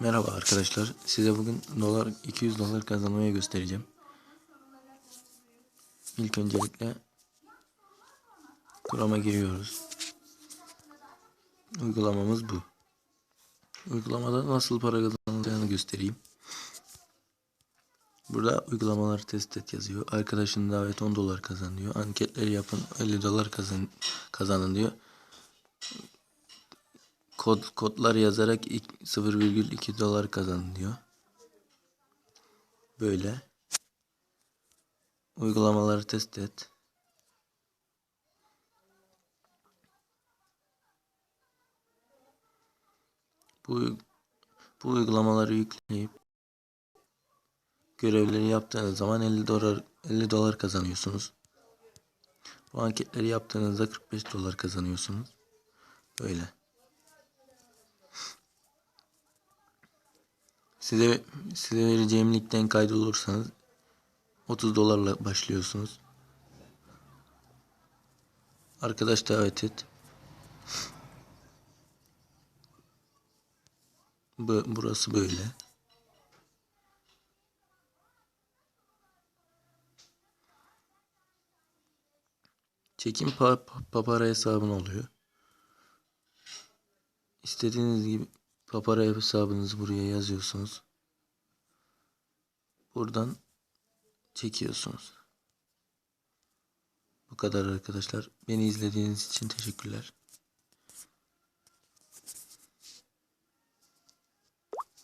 Merhaba arkadaşlar. Size bugün dolar 200 dolar kazanmayı göstereceğim. İlk öncelikle Chrome'a giriyoruz. Uygulamamız bu. Uygulamada nasıl para kazanılacağını göstereyim. Burada uygulamaları test et yazıyor. Arkadaşın davet 10 dolar kazanıyor. Anketleri yapın 50 dolar kazan kazanın diyor. Kod kodlar yazarak ilk 0,2 dolar kazanın diyor. Böyle. Uygulamaları test et. Bu bu uygulamaları yükleyip görevleri yaptığınız zaman 50 dolar 50 dolar kazanıyorsunuz. Bu anketleri yaptığınızda 45 dolar kazanıyorsunuz. Böyle. Size size vereceğim linkten kaydolursanız 30 dolarla başlıyorsunuz. Arkadaş davet et. Bu, burası böyle. Çekim pa pa- papara hesabın oluyor. İstediğiniz gibi papara hesabınızı buraya yazıyorsunuz. Buradan çekiyorsunuz. Bu kadar arkadaşlar. Beni izlediğiniz için teşekkürler.